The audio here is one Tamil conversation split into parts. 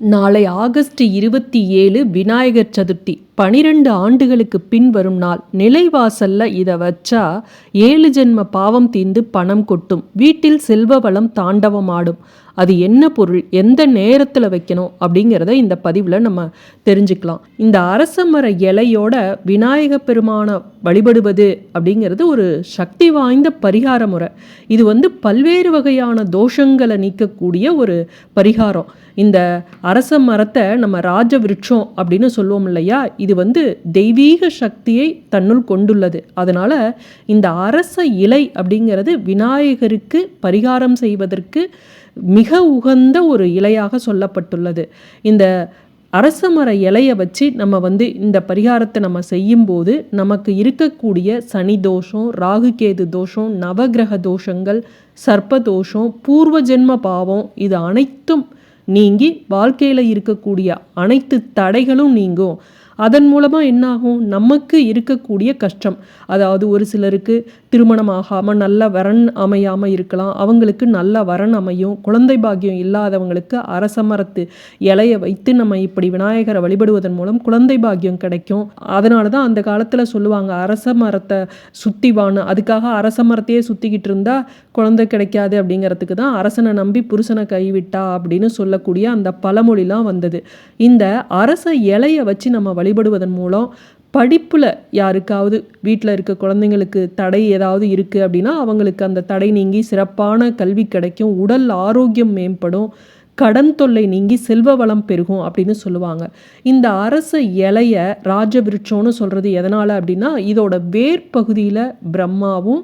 நாளை ஆகஸ்ட் இருபத்தி ஏழு விநாயகர் சதுர்த்தி. பனிரெண்டு ஆண்டுகளுக்கு பின் வரும் நாள். நிலைவாசல்ல இதை வச்சா ஏழு ஜென்ம பாவம் தீந்து பணம் கொட்டும். வீட்டில் செல்வ வளம் தாண்டவமாடும். அது என்ன பொருள் எந்த நேரத்தில் வைக்கணும் அப்படிங்கிறத இந்த பதிவில் நம்ம தெரிஞ்சுக்கலாம். இந்த அரச மர இலையோட விநாயக பெருமானை வழிபடுவது அப்படிங்கிறது ஒரு சக்தி வாய்ந்த பரிகார முறை. இது வந்து பல்வேறு வகையான தோஷங்களை நீக்கக்கூடிய ஒரு பரிகாரம். இந்த அரச மரத்தை நம்ம ராஜ விருட்சம் அப்படின்னு சொல்லுவோம் இல்லையா? இது வந்து தெய்வீக சக்தியை தன்னுள் கொண்டுள்ளது. அதனால் இந்த அரச இலை அப்படிங்கிறது விநாயகருக்கு பரிகாரம் செய்வதற்கு மிக உகந்த ஒரு இலையாக சொல்லப்பட்டுள்ளது. இந்த அரச மர இலையை வச்சு நம்ம வந்து இந்த பரிகாரத்தை நம்ம செய்யும்போது நமக்கு இருக்கக்கூடிய சனி தோஷம் ராகுகேது தோஷம் நவகிரக தோஷங்கள் சர்ப்ப தோஷம் பூர்வ ஜென்ம பாவம் இது அனைத்தும் நீங்கி வாழ்க்கையில் இருக்கக்கூடிய அனைத்து தடைகளும் நீங்கும். அதன் மூலமாக என்னாகும்? நமக்கு இருக்கக்கூடிய கஷ்டம். அதாவது ஒரு சிலருக்கு திருமணம் ஆகாமல் நல்ல வரன் அமையாமல் இருக்கலாம். அவங்களுக்கு நல்ல வரன் அமையும். குழந்தை பாக்கியம் இல்லாதவங்களுக்கு அரச மரத்து இலையை வைத்து நம்ம இப்படி விநாயகரை வழிபடுவதன் மூலம் குழந்தை பாக்கியம் கிடைக்கும். அதனால தான் அந்த காலத்தில் சொல்லுவாங்க அரச மரத்தை சுத்திவான்னு அதுக்காக அரச மரத்தையே சுற்றிக்கிட்டு இருந்தால் குழந்தை கிடைக்காது அப்படிங்கிறதுக்கு தான் அரசனை நம்பி புருஷனை கைவிட்டா அப்படின்னு சொல்லக்கூடிய அந்த பழமொழிலாம் வந்தது. இந்த அரச இலையை வச்சு நம்ம வழிபடுவதன் மூலம் படிப்பில் யாருக்காவது வீட்டில் இருக்க குழந்தைங்களுக்கு தடை ஏதாவது இருக்குது அப்படின்னா அவங்களுக்கு அந்த தடை நீங்கி சிறப்பான கல்வி கிடைக்கும் உடல் ஆரோக்கியம் மேம்படும் கடன் தொல்லை நீங்கி செல்வ வளம் பெருகும் அப்படின்னு சொல்லுவாங்க. இந்த அரச இலைய ராஜவிருட்சம்னு சொல்கிறது எதனால் அப்படின்னா இதோட வேர்பகுதியில் பிரம்மாவும்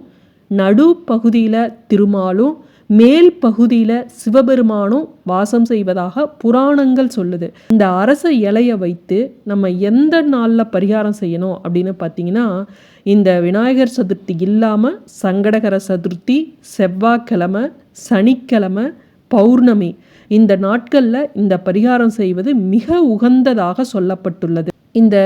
நடு பகுதியில் திருமாலும் மேல் பகுதியில் சிவபெருமானும் வாசம் செய்வதாக புராணங்கள் சொல்லுது. இந்த அரச இலையை வைத்து நம்ம எந்த நாளில் பரிகாரம் செய்யணும் அப்படின்னு பார்த்தீங்கன்னா இந்த விநாயகர் சதுர்த்தி இல்லாமல் சங்கடகர சதுர்த்தி செவ்வாய்க்கிழமை சனிக்கிழமை பௌர்ணமி இந்த நாட்களில் இந்த பரிகாரம் செய்வது மிக உகந்ததாக சொல்லப்பட்டுள்ளது. இந்த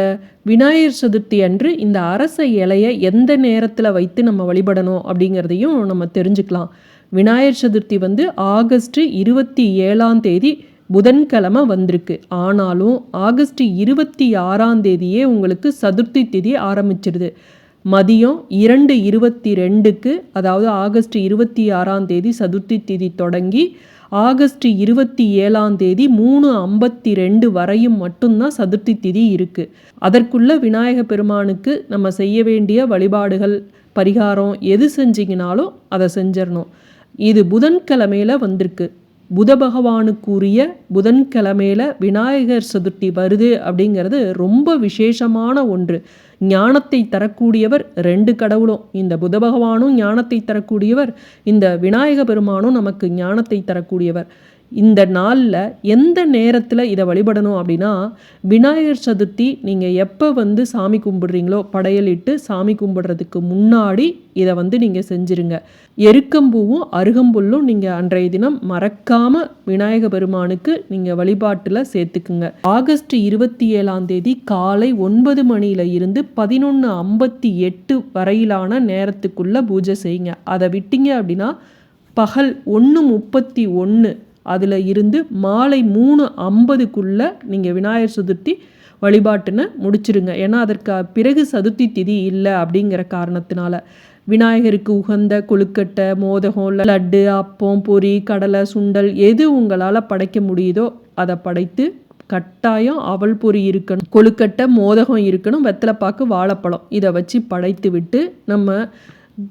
விநாயகர் சதுர்த்தி அன்று இந்த அரச இலையை எந்த நேரத்தில் வைத்து நம்ம வழிபடணும் அப்படிங்கிறதையும் நம்ம தெரிஞ்சுக்கலாம். விநாயகர் சதுர்த்தி வந்து ஆகஸ்ட் இருபத்தி ஏழாம் தேதி புதன்கிழமை வந்திருக்கு. ஆனாலும் ஆகஸ்ட் இருபத்தி ஆறாம் தேதியே உங்களுக்கு சதுர்த்தி திதி ஆரம்பிச்சிருது. மதியம் இரண்டு இருபத்தி ரெண்டுக்கு அதாவது ஆகஸ்ட் இருபத்தி ஆறாம் தேதி சதுர்த்தி திதி தொடங்கி ஆகஸ்ட் இருபத்தி ஏழாம் தேதி மூணு ஐம்பத்தி ரெண்டு வரையும் மட்டும்தான் சதுர்த்தி திதி இருக்குது அதற்குள்ள விநாயக பெருமானுக்கு நம்ம செய்ய வேண்டிய வழிபாடுகள் பரிகாரம் எது செஞ்சிங்கனாலும் அதை செஞ்சிடணும் இது புதன்கிழமையில வந்திருக்கு. புத பகவானுக்குரிய புதன்கிழமையில விநாயகர் சதுர்த்தி வருது அப்படிங்கிறது ரொம்ப விசேஷமான ஒன்று. ஞானத்தை தரக்கூடியவர் ரெண்டு கடவுளும். இந்த புத பகவானும் ஞானத்தை தரக்கூடியவர் இந்த விநாயக பெருமானும் நமக்கு ஞானத்தை தரக்கூடியவர். இந்த நாளில் எந்த நேரத்தில் இதை வழிபடணும் அப்படின்னா விநாயகர் சதுர்த்தி நீங்கள் எப்போ வந்து சாமி கும்பிடுறீங்களோ படையலிட்டு சாமி கும்பிடுறதுக்கு முன்னாடி இதை வந்து நீங்கள் செஞ்சுருங்க. எருக்கம்பூவும் அருகம்புல்லும் நீங்கள் அன்றைய தினம் மறக்காமல் விநாயக பெருமானுக்கு நீங்கள் வழிபாட்டில் சேர்த்துக்குங்க. ஆகஸ்ட் இருபத்தி ஏழாம் தேதி காலை ஒன்பது மணியில் இருந்து பதினொன்று ஐம்பத்தி எட்டு வரையிலான நேரத்துக்குள்ளே பூஜை செய்யுங்க. அதை விட்டீங்க அப்படின்னா பகல் ஒன்று முப்பத்தி ஒன்று அதில் இருந்து மாலை மூணு ஐம்பதுக்குள்ளே நீங்கள் விநாயகர் சதுர்த்தி வழிபாட்டுன்னு முடிச்சிருங்க. ஏன்னா அதற்கு பிறகு சதுர்த்தி திதி இல்லை அப்படிங்கிற காரணத்தினால. விநாயகருக்கு உகந்த கொழுக்கட்டை மோதகம் லட்டு அப்பம் பொரி கடலை சுண்டல் எது உங்களால் படைக்க முடியுதோ அதை படைத்து கட்டாயம் அவல் பொறி இருக்கணும் கொழுக்கட்டை மோதகம் இருக்கணும் வெத்தலைப்பாக்கு வாழைப்பழம். இதை வச்சு படைத்து விட்டு நம்ம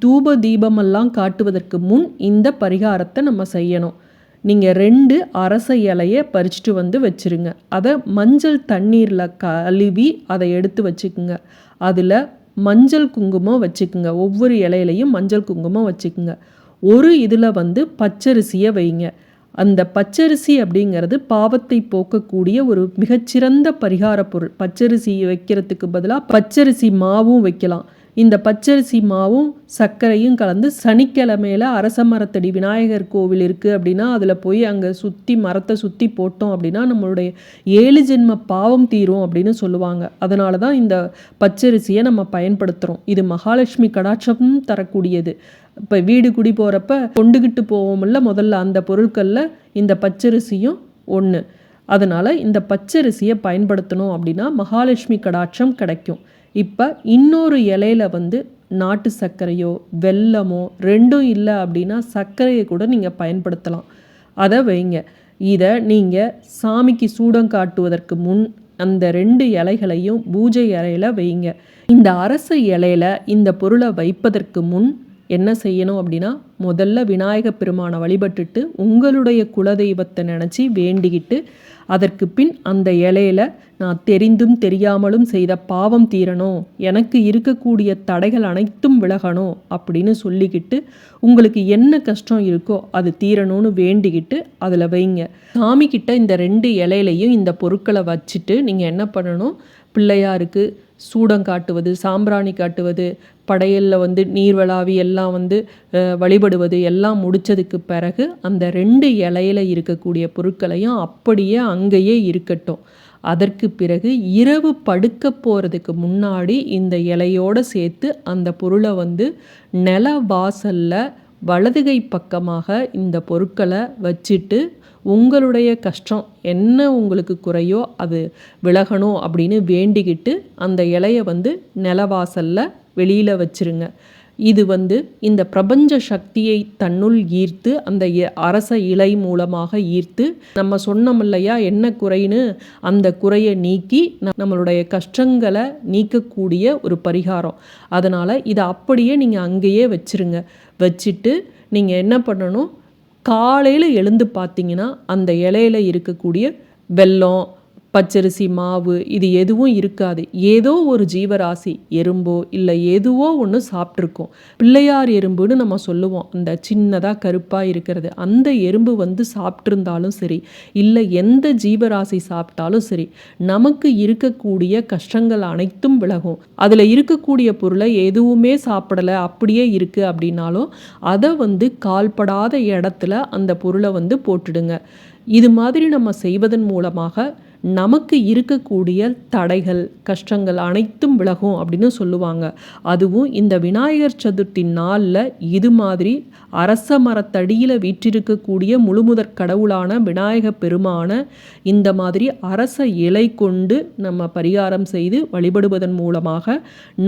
தூப தீபமெல்லாம் காட்டுவதற்கு முன் இந்த பரிகாரத்தை நம்ம செய்யணும். நீங்கள் ரெண்டு அரச இலையை பறிச்சுட்டு வந்து வச்சுருங்க. அதை மஞ்சள் தண்ணீரில் கழுவி அதை எடுத்து வச்சுக்குங்க. அதில் மஞ்சள் குங்குமம் வச்சுக்குங்க. ஒவ்வொரு இலையிலையும் மஞ்சள் குங்குமம் வச்சுக்குங்க. ஒரு இதில் வந்து பச்சரிசியை வைங்க. அந்த பச்சரிசி அப்படிங்கிறது பாவத்தை போக்கக்கூடிய ஒரு மிகச்சிறந்த பரிகார பொருள். பச்சரிசி வைக்கிறதுக்கு பதிலாக பச்சரிசி மாவும் வைக்கலாம். இந்த பச்சரிசி மாவும் சர்க்கரையும் கலந்து சனிக்கிழமையில் அரச மரத்தடி விநாயகர் கோவில் இருக்குது அப்படின்னா அதில் போய் அங்கே சுற்றி மரத்தை சுற்றி போட்டோம் அப்படின்னா நம்மளுடைய ஏழு ஜென்ம பாவம் தீரும் அப்படின்னு சொல்லுவாங்க. அதனால தான் இந்த பச்சரிசியை நம்ம பயன்படுத்துகிறோம் இது மகாலட்சுமி கடாட்சமும் தரக்கூடியது. இப்போ வீடு குடி போகிறப்ப கொண்டுகிட்டு போவோம்ல முதல்ல அந்த பொருட்களில் இந்த பச்சரிசியும் ஒன்று அதனால் இந்த பச்சரிசியை பயன்படுத்தணும் அப்படின்னா மகாலட்சுமி கடாட்சம் கிடைக்கும். இப்போ இன்னொரு இலையில வந்து நாட்டு சர்க்கரையோ வெல்லமோ ரெண்டும் இல்லை அப்படின்னா சர்க்கரையை கூட நீங்கள் பயன்படுத்தலாம். அதை வைங்க. இதை நீங்கள் சாமிக்கு சூடம் காட்டுவதற்கு முன் அந்த ரெண்டு இலைகளையும் பூஜை இலையில் வைங்க. இந்த அரச இலையில இந்த பொருளை வைப்பதற்கு முன் என்ன செய்யணும் அப்படின்னா முதல்ல விநாயகப் பெருமானை வழிபட்டுட்டு உங்களுடைய குலதெய்வத்தை நினச்சி வேண்டிக்கிட்டு அதற்கு பின் அந்த இலையில நான் தெரிந்தும் தெரியாமலும் செய்த பாவம் தீரணும் எனக்கு இருக்கக்கூடிய தடைகள் அனைத்தும் விலகணும் அப்படின்னு சொல்லிக்கிட்டு உங்களுக்கு என்ன கஷ்டம் இருக்கோ அது தீரணும்னு வேண்டிக்கிட்டு அதில் வைங்க. சாமிக்கிட்ட இந்த ரெண்டு இலையிலையும் இந்த பொருட்களை வச்சுட்டு நீங்கள் என்ன பண்ணணும்? பிள்ளையாருக்கு சூடம் காட்டுவது சாம்பிராணி காட்டுவது படையலில் வந்து நீர்வளாவி எல்லாம் வந்து வழிபடுவது எல்லாம் முடித்ததுக்கு பிறகு அந்த ரெண்டு இலையில இருக்கக்கூடிய பொருட்களையும் அப்படியே அங்கேயே இருக்கட்டும். அதற்கு பிறகு இரவு படுக்க போகிறதுக்கு முன்னாடி இந்த இலையோடு சேர்த்து அந்த பொருளை வந்து நில வாசலில் வலதுகை பக்கமாக இந்த பொருட்களை வச்சுட்டு உங்களுடைய கஷ்டம் என்ன உங்களுக்கு குறையோ அது விலகணும் அப்படின்னு வேண்டிக்கிட்டு அந்த இலையை வந்து நிலவாசலில் வெளியில் வச்சிருங்க. இது வந்து இந்த பிரபஞ்ச சக்தியை தன்னுள் ஈர்த்து அந்த அரச இலை மூலமாக ஈர்த்து நம்ம சொன்னோம் இல்லையா என்ன குறைன்னு அந்த குறையை நீக்கி நம்மளுடைய கஷ்டங்களை நீக்கக்கூடிய ஒரு பரிகாரம். அதனால் இதை அப்படியே நீங்கள் அங்கேயே வச்சுருங்க. வச்சுட்டு நீங்கள் என்ன பண்ணணும் காலையில் எழுந்து பார்த்தீங்கன்னா அந்த இலையில இருக்கக்கூடிய வெல்லம் பச்சரிசி மாவு இது எதுவும் இருக்காது. ஏதோ ஒரு ஜீவராசி எறும்போ இல்லை எதுவோ ஒன்று சாப்பிட்ருக்கோம் பிள்ளையார் எறும்புன்னு நம்ம சொல்லுவோம். அந்த சின்னதாக கருப்பாக இருக்கிறது. அந்த எறும்பு வந்து சாப்பிட்ருந்தாலும் சரி இல்லை எந்த ஜீவராசி சாப்பிட்டாலும் சரி நமக்கு இருக்கக்கூடிய கஷ்டங்கள் அனைத்தும் விலகும். அதில் இருக்கக்கூடிய பொருளை எதுவுமே சாப்பிடலை அப்படியே இருக்குது அப்படின்னாலும் அதை வந்து கால்படாத இடத்துல அந்த பொருளை வந்து போட்டுடுங்க. இது மாதிரி நம்ம செய்வதன் மூலமாக நமக்கு இருக்கக்கூடிய தடைகள் கஷ்டங்கள் அனைத்தும் விலகும் அப்படின்னு சொல்லுவாங்க. அதுவும் இந்த விநாயகர் சதுர்த்தி நாளில் இது மாதிரி அரச மரத்தடியில் வீற்றிருக்கக்கூடிய முழுமுதற் கடவுளான விநாயக பெருமான இந்த மாதிரி அரச இலை கொண்டு நம்ம பரிகாரம் செய்து வழிபடுவதன் மூலமாக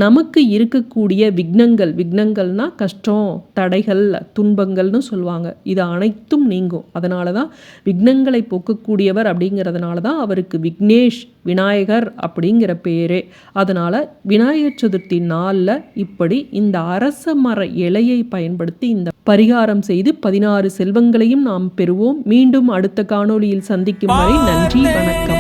நமக்கு இருக்கக்கூடிய விக்னங்கள் விக்னங்கள்னா கஷ்டம் தடைகள் துன்பங்கள்னு சொல்லுவாங்க. இது அனைத்தும் நீங்கும். அதனால தான் விக்னங்களை போக்கக்கூடியவர் அப்படிங்கிறதுனால தான் அவர் அவருக்கு விக்னேஷ் விநாயகர் அப்படிங்கிற பேரே. அதனால் விநாயகர் சதுர்த்தி நாளில் இப்படி இந்த அரச மர இலையை பயன்படுத்தி இந்த பரிகாரம் செய்து பதினாறு செல்வங்களையும் நாம் பெறுவோம். மீண்டும் அடுத்த காணொளியில் சந்திக்கும் வரை நன்றி வணக்கம்.